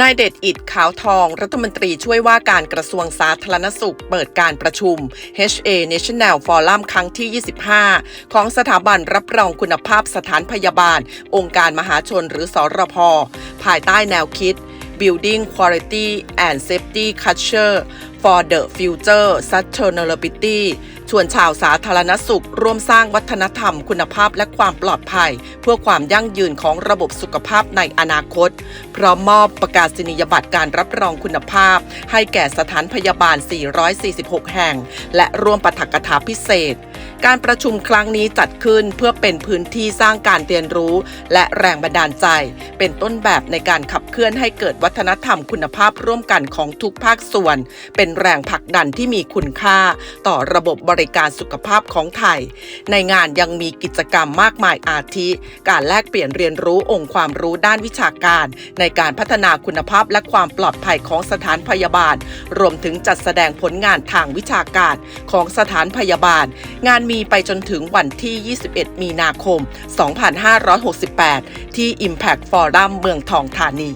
นายเดชอิดขาวทอง รัฐมนตรีช่วยว่าการกระทรวงสาธารณสุข เปิดการประชุม HA National Forum ครั้งที่ 25 ของสถาบันรับรองคุณภาพสถานพยาบาล องค์การมหาชนหรือสอรพภายใต้แนวคิด Building Quality and Safety Culture for the Future Sustainability ชวนชาวสาธารณสุข ร่วมสร้างวัฒนธรรมคุณภาพและความปลอดภัย เพื่อความยั่งยืนของระบบสุขภาพในอนาคต พร้อมมอบประกาศนียบัตรการรับรองคุณภาพ ให้แก่สถานพยาบาล 446 แห่ง และร่วมปาฐกถาพิเศษ การประชุมครั้งนี้จัดขึ้นเพื่อเป็นพื้นที่สร้างการเรียนรู้ และแรงบันดาลใจ เป็นต้นแบบในการขับเคลื่อนให้เกิดวัฒนธรรมคุณภาพร่วมกันของทุกภาคส่วน เป็นแรงผลักดันที่มีคุณค่า ต่อระบบบริการสุขภาพของไทย ในงานยังมีกิจกรรมมากมายอาทิ การแลกเปลี่ยนเรียนรู้องค์ความรู้ด้านวิชาการ ในการพัฒนาคุณภาพและความปลอดภัยของสถานพยาบาล รวมถึงจัดแสดงผลงานทางวิชาการของสถานพยาบาล งานมีไปจนถึงวันที่ 21 มีนาคม 2568 ที่ Impact Forum เมืองทองธานี